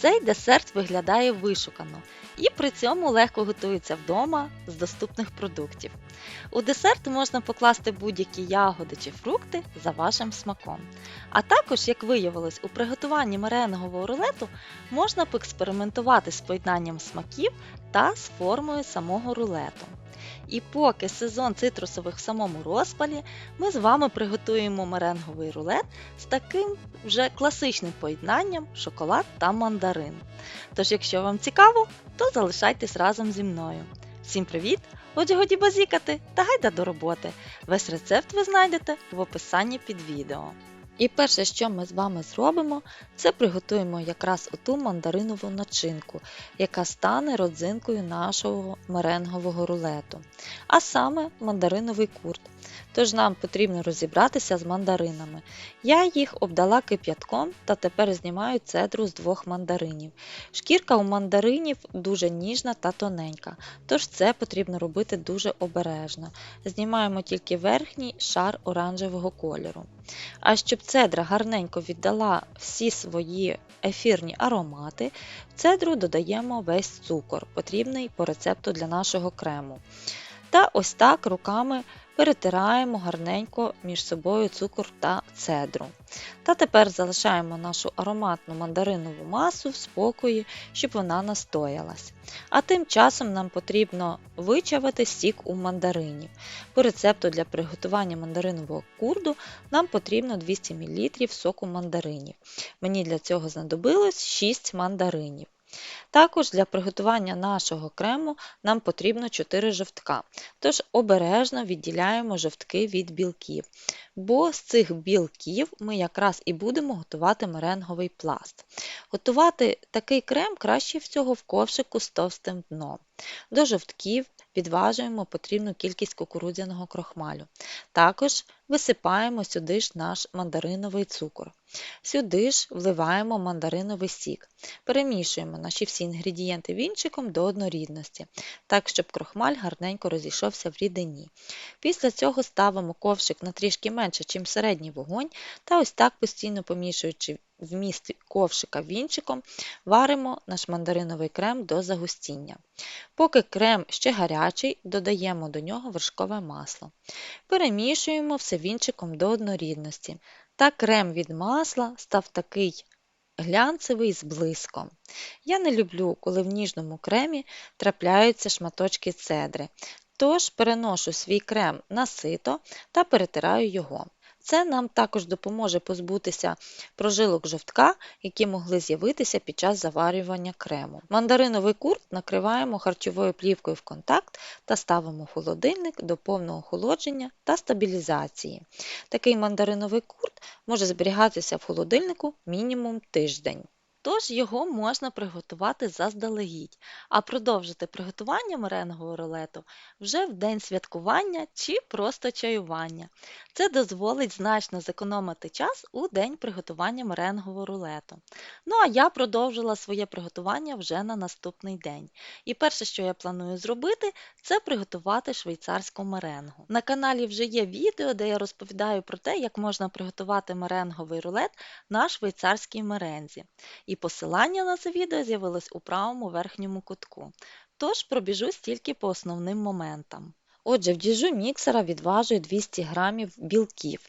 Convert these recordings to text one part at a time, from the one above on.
Цей десерт виглядає вишукано і при цьому легко готується вдома з доступних продуктів. У десерт можна покласти будь-які ягоди чи фрукти за вашим смаком. А також, як виявилось, у приготуванні меренгового рулету можна поекспериментувати з поєднанням смаків та з формою самого рулету. І поки сезон цитрусових в самому розпалі, ми з вами приготуємо меренговий рулет з таким вже класичним поєднанням шоколад та мандарин. Тож, якщо вам цікаво, то залишайтесь разом зі мною. Всім привіт! Отже, годі базікати та гайда до роботи. Весь рецепт ви знайдете в описанні під відео. І перше, що ми з вами зробимо, це приготуємо якраз оту мандаринову начинку, яка стане родзинкою нашого меренгового рулету, а саме мандариновий курт. Тож нам потрібно розібратися з мандаринами. Я їх обдала кип'ятком та тепер знімаю цедру з двох мандаринів. Шкірка у мандаринів дуже ніжна та тоненька, тож це потрібно робити дуже обережно. Знімаємо тільки верхній шар оранжевого кольору. А щоб цедра гарненько віддала всі свої ефірні аромати, в цедру додаємо весь цукор, потрібний по рецепту для нашого крему. Та ось так руками перетираємо гарненько між собою цукор та цедру. Та тепер залишаємо нашу ароматну мандаринову масу в спокої, щоб вона настоялась. А тим часом нам потрібно вичавити сік у мандарині. По рецепту для приготування мандаринового курду нам потрібно 200 мл соку мандаринів. Мені для цього знадобилось 6 мандаринів. Також для приготування нашого крему нам потрібно 4 жовтка, тож обережно відділяємо жовтки від білків, бо з цих білків ми якраз і будемо готувати меренговий пласт. Готувати такий крем краще всього в ковшику з товстим дном. До жовтків відважуємо потрібну кількість кукурудзяного крохмалю. Також висипаємо сюди ж наш мандариновий цукор. Сюди ж вливаємо мандариновий сік. Перемішуємо наші всі інгредієнти вінчиком до однорідності, так, щоб крохмаль гарненько розійшовся в рідині. Після цього ставимо ковшик на трішки менше, ніж середній вогонь, та ось так постійно помішуючи вміст ковшика вінчиком, варимо наш мандариновий крем до загустіння. Поки крем ще гарячий, додаємо до нього вершкове масло. Перемішуємо все вінчиком до однорідності. Та крем від масла став такий глянцевий з блиском. Я не люблю, коли в ніжному кремі трапляються шматочки цедри, тож переношу свій крем на сито та перетираю його. Це нам також допоможе позбутися прожилок жовтка, які могли з'явитися під час заварювання крему. Мандариновий курт накриваємо харчовою плівкою в контакт та ставимо в холодильник до повного охолодження та стабілізації. Такий мандариновий курт може зберігатися в холодильнику мінімум тиждень. Тож його можна приготувати заздалегідь, а продовжити приготування меренгового рулету вже в день святкування чи просто чаювання. Це дозволить значно зекономити час у день приготування меренгового рулету. Ну а я продовжила своє приготування вже на наступний день. І перше, що я планую зробити, це приготувати швейцарську меренгу. На каналі вже є відео, де я розповідаю про те, як можна приготувати меренговий рулет на швейцарській мерензі. І посилання на це відео з'явилось у правому верхньому кутку. Тож пробіжусь тільки по основним моментам. Отже, в діжу міксера відважую 200 г білків.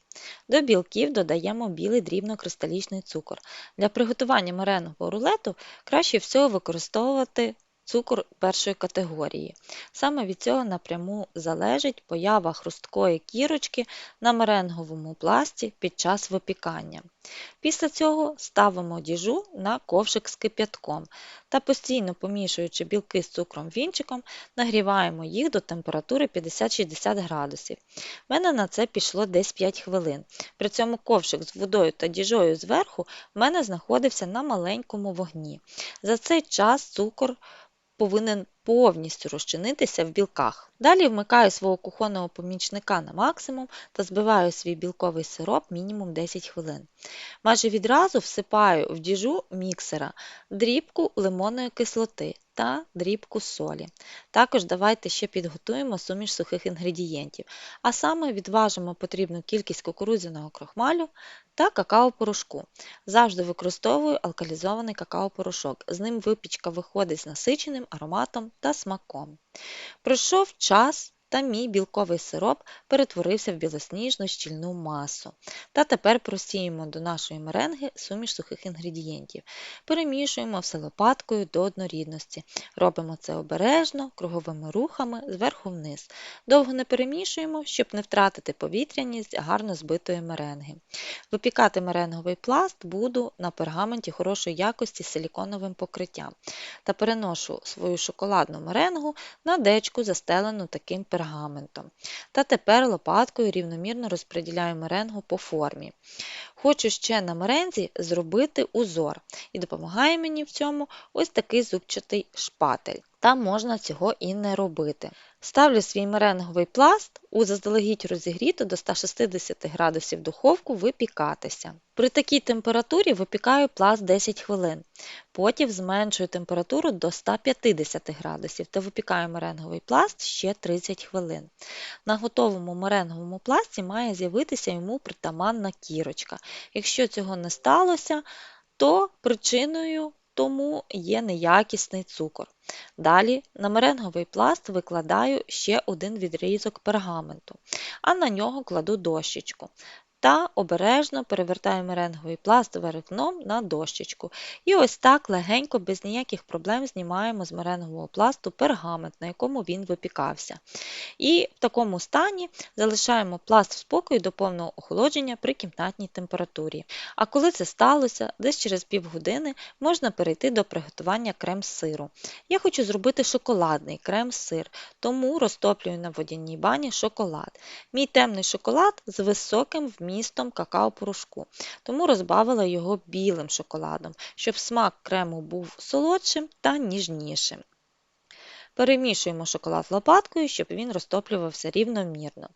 До білків додаємо білий дрібнокристалічний цукор. Для приготування меренгового рулету краще всього використовувати цукор першої категорії. Саме від цього напряму залежить поява хрусткої кірочки на меренговому пласті під час випікання. Після цього ставимо діжу на ковшик з кип'ятком та постійно помішуючи білки з цукром вінчиком, нагріваємо їх до температури 50-60 градусів. У мене на це пішло десь 5 хвилин. При цьому ковшик з водою та діжою зверху в мене знаходився на маленькому вогні. За цей час цукор повинен повністю розчинитися в білках. Далі вмикаю свого кухонного помічника на максимум та збиваю свій білковий сироп мінімум 10 хвилин. Майже відразу всипаю в діжу міксера дрібку лимонної кислоти та дрібку солі. Також давайте ще підготуємо суміш сухих інгредієнтів, а саме відважимо потрібну кількість кукурудзяного крохмалю та какао-порошку. Завжди використовую алкалізований какао-порошок. З ним випічка виходить з насиченим ароматом та смаком. Пройшов час. Та мій білковий сироп перетворився в білосніжну щільну масу. Та тепер просіємо до нашої меренги суміш сухих інгредієнтів. Перемішуємо все лопаткою до однорідності. Робимо це обережно, круговими рухами зверху вниз. Довго не перемішуємо, щоб не втратити повітряність гарно збитої меренги. Випікати меренговий пласт буду на пергаменті хорошої якості з силіконовим покриттям та переношу свою шоколадну меренгу на дечку, застелену таким пергаментом. Та тепер лопаткою рівномірно розподіляю меренгу по формі. Хочу ще на мерензі зробити узор, і допомагає мені в цьому ось такий зубчатий шпатель. Та можна цього і не робити. Ставлю свій меренговий пласт у заздалегідь розігріту до 160 градусів духовку випікатися. При такій температурі випікаю пласт 10 хвилин. Потім зменшую температуру до 150 градусів та випікаю меренговий пласт ще 30 хвилин. На готовому меренговому пласті має з'явитися йому притаманна кірочка. Якщо цього не сталося, то причиною тому є неякісний цукор. Далі на меренговий пласт викладаю ще один відрізок пергаменту, а на нього кладу дощечку. Та обережно перевертаю меренговий пласт вверх дном на дощечку. І ось так легенько, без ніяких проблем знімаємо з меренгового пласту пергамент, на якому він випікався. І в такому стані залишаємо пласт в спокою до повного охолодження при кімнатній температурі. А коли це сталося, десь через півгодини можна перейти до приготування крем-сиру. Я хочу зробити шоколадний крем-сир, тому розтоплюю на водяній бані шоколад. Мій темний шоколад з високим вмістом какао-порошку, тому розбавила його білим шоколадом, щоб смак крему був солодшим та ніжнішим. Перемішуємо шоколад лопаткою, щоб він розтоплювався рівномірно.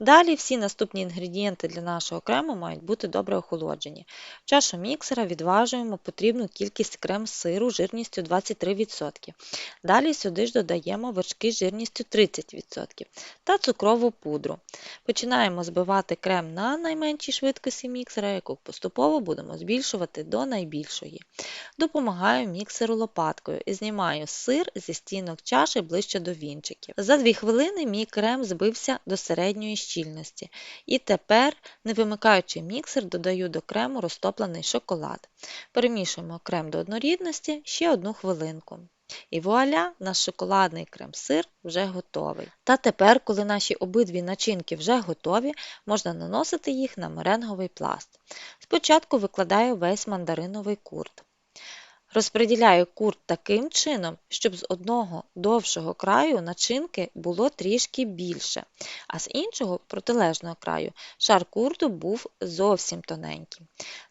Далі всі наступні інгредієнти для нашого крему мають бути добре охолоджені. В чашу міксера відважуємо потрібну кількість крем-сиру жирністю 23%. Далі сюди ж додаємо вершки жирністю 30% та цукрову пудру. Починаємо збивати крем на найменшій швидкості міксера, яку поступово будемо збільшувати до найбільшої. Допомагаю міксеру лопаткою і знімаю сир зі стінок чаші ближче до вінчиків. За 2 хвилини мій крем збився до середньої щільності. І тепер, не вимикаючи міксер, додаю до крему розтоплений шоколад. Перемішуємо крем до однорідності ще одну хвилинку. І вуаля, наш шоколадний крем-сир вже готовий. Та тепер, коли наші обидві начинки вже готові, можна наносити їх на меренговий пласт. Спочатку викладаю весь мандариновий курт. Розподіляю курт таким чином, щоб з одного довшого краю начинки було трішки більше, а з іншого протилежного краю шар курту був зовсім тоненький.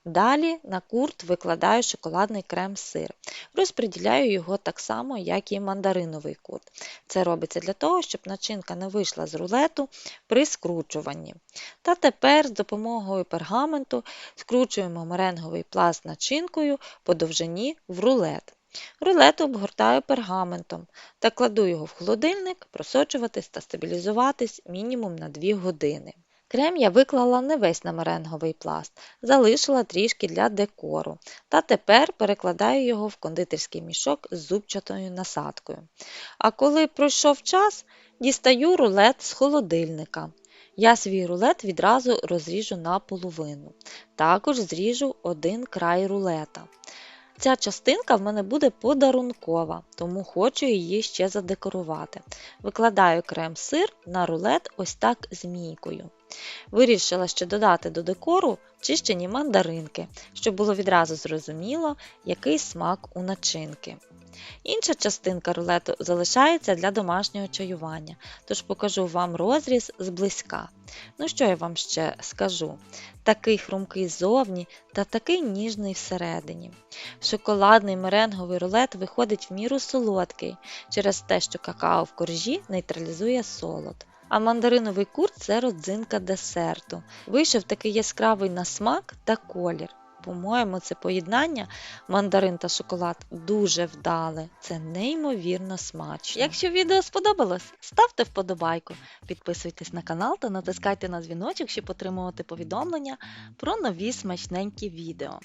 Далі на курт викладаю шоколадний крем-сир. Розподіляю його так само, як і мандариновий курт. Це робиться для того, щоб начинка не вийшла з рулету при скручуванні. Та тепер з допомогою пергаменту скручуємо меренговий пласт начинкою по довжині в рулет. Рулет обгортаю пергаментом та кладу його в холодильник, просочуватись та стабілізуватись мінімум на 2 години. Крем я виклала не весь на меренговий пласт, залишила трішки для декору, та тепер перекладаю його в кондитерський мішок з зубчатою насадкою. А коли пройшов час, дістаю рулет з холодильника. Я свій рулет відразу розріжу на половину. Також зріжу один край рулета. Ця частинка в мене буде подарункова, тому хочу її ще задекорувати. Викладаю крем-сир на рулет ось так змійкою. Вирішила ще додати до декору чищені мандаринки, щоб було відразу зрозуміло, який смак у начинки. Інша частинка рулету залишається для домашнього чаювання, тож покажу вам розріз зблизька. Ну що я вам ще скажу? Такий хрумкий ззовні та такий ніжний всередині. Шоколадний меренговий рулет виходить в міру солодкий через те, що какао в коржі нейтралізує солод. А мандариновий курт це родзинка десерту. Вийшов такий яскравий на смак та колір. По-моєму, це поєднання мандарин та шоколад дуже вдале. Це неймовірно смачно. Якщо відео сподобалось, ставте вподобайку, підписуйтесь на канал та натискайте на дзвіночок, щоб отримувати повідомлення про нові смачненькі відео.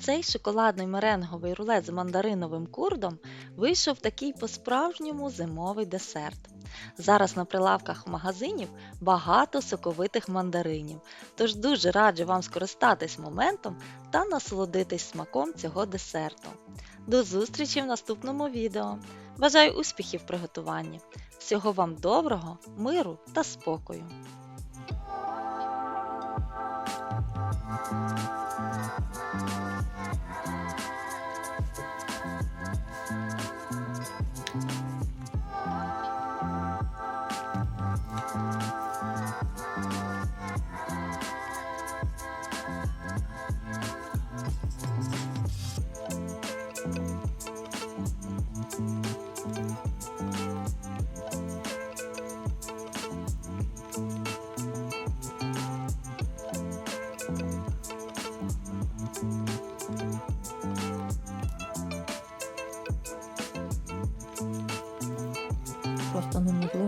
Цей шоколадний меренговий рулет з мандариновим курдом вийшов такий по-справжньому зимовий десерт. Зараз на прилавках магазинів багато соковитих мандаринів, тож дуже раджу вам скористатись моментом та насолодитись смаком цього десерту. До зустрічі в наступному відео. Бажаю успіхів в приготуванні. Всього вам доброго, миру та спокою! 6.00